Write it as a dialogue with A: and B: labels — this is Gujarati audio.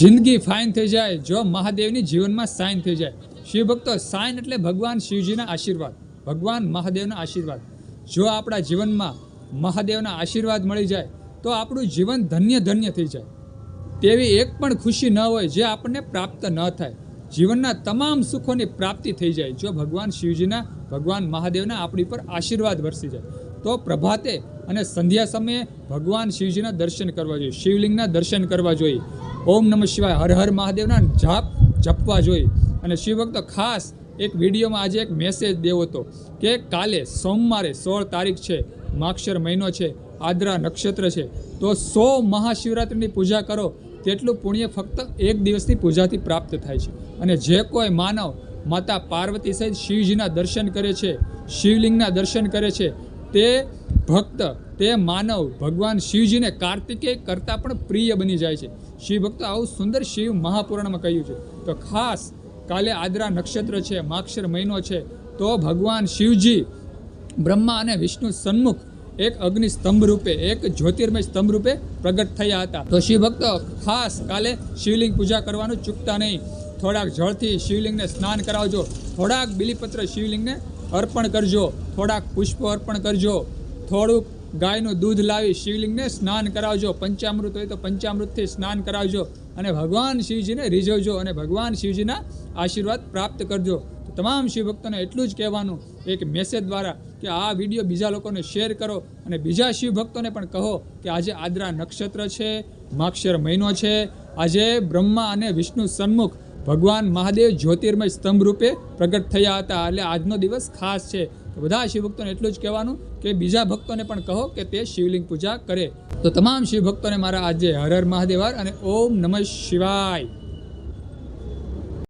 A: જિંદગી ફાઇન થઈ જાય, જો મહાદેવની જીવનમાં સાઇન થઈ જાય. શિવ ભક્તો સાઇન એટલે ભગવાન શિવજીના આશીર્વાદ, ભગવાન મહાદેવના આશીર્વાદ. જો આપણા જીવનમાં મહાદેવના આશીર્વાદ મળી જાય, તો આપણું જીવન ધન્ય ધન્ય થઈ જાય. તેવી એક પણ ખુશી ન હોય જે આપણને પ્રાપ્ત ન થાય. જીવનના તમામ સુખોની પ્રાપ્તિ થઈ જાય, જો ભગવાન શિવજીના, ભગવાન મહાદેવના આપણી પર આશીર્વાદ વરસી જાય. તો પ્રભાતે અને સંધ્યા સમયે ભગવાન શિવજીના દર્શન કરવા જોઈએ, શિવલિંગના દર્શન કરવા જોઈએ. ઓમ નમઃ શિવાય, હર હર મહાદેવના જાપ જપવા જોઈએ. અને શિવભક્તો ખાસ એક વિડીયોમાં આજે એક મેસેજ દેવો હતો કે કાલે સોમવારે સોળ તારીખ છે, માક્ષર મહિનો છે, આદ્રા નક્ષત્ર છે, તો સો મહાશિવરાત્રિની પૂજા કરો, તેટલું પુણ્ય ફક્ત એક દિવસની પૂજાથી પ્રાપ્ત થાય છે. અને જે કોઈ માનવ માતા પાર્વતી સહિત શિવજીના દર્શન કરે છે, શિવલિંગના દર્શન કરે છે, તે ભક્ત તે માનવ ભગવાન શિવજીને કાર્તિકેય કરતાં પણ પ્રિય બની જાય છે. શિવ ભક્તો આવું સુંદર શિવ મહાપુરાણમાં કહ્યું છે. તો ખાસ કાલે આદ્રા નક્ષત્ર છે, માક્ષર મહિનો છે, તો ભગવાન શિવજી બ્રહ્મા અને વિષ્ણુ સન્મુખ એક અગ્નિ સ્તંભ રૂપે, એક જ્યોતિર્મય સ્તંભ રૂપે પ્રગટ થયા હતા. તો શિવ ભક્તો ખાસ કાલે શિવલિંગ પૂજા કરવાનું ચૂકતા નહીં. થોડાક જળથી શિવલિંગને સ્નાન કરાવજો. થોડાક બિલીપત્ર શિવલિંગને અર્પણ કરજો. થોડાક પુષ્પો અર્પણ કરજો. થોડુંક ગાયનું દૂધ લાવી શિવલિંગને સ્નાન કરાવજો. પંચામૃત હોય તો પંચામૃતથી સ્નાન કરાવજો અને ભગવાન શિવજીને રીઝવજો અને ભગવાન શિવજીના આશીર્વાદ પ્રાપ્ત કરજો. તો તમામ શિવ ભક્તોને એટલું જ કહેવાનું, એક મેસેજ દ્વારા કે આ વીડિયો બીજા લોકોને શેર કરો અને બીજા શિવભક્તોને પણ કહો કે આજે આદ્રા નક્ષત્ર છે, માક્ષર મહિનો છે, આજે બ્રહ્મા અને વિષ્ણુ સન્મુખ ભગવાન મહાદેવ જ્યોતિર્મય સ્તંભ રૂપે પ્રગટ થયા હતા. એટલે આજનો દિવસ ખાસ છે. તો બધા શિવ ભક્તોને એટલું જ કહેવાનું કે બીજા ભક્તોને પણ કહો કે તે શિવલિંગ પૂજા કરે. તો તમામ શિવ ભક્તોને મારા આજે હર હર મહાદેવ અને ઓમ નમઃ શિવાય.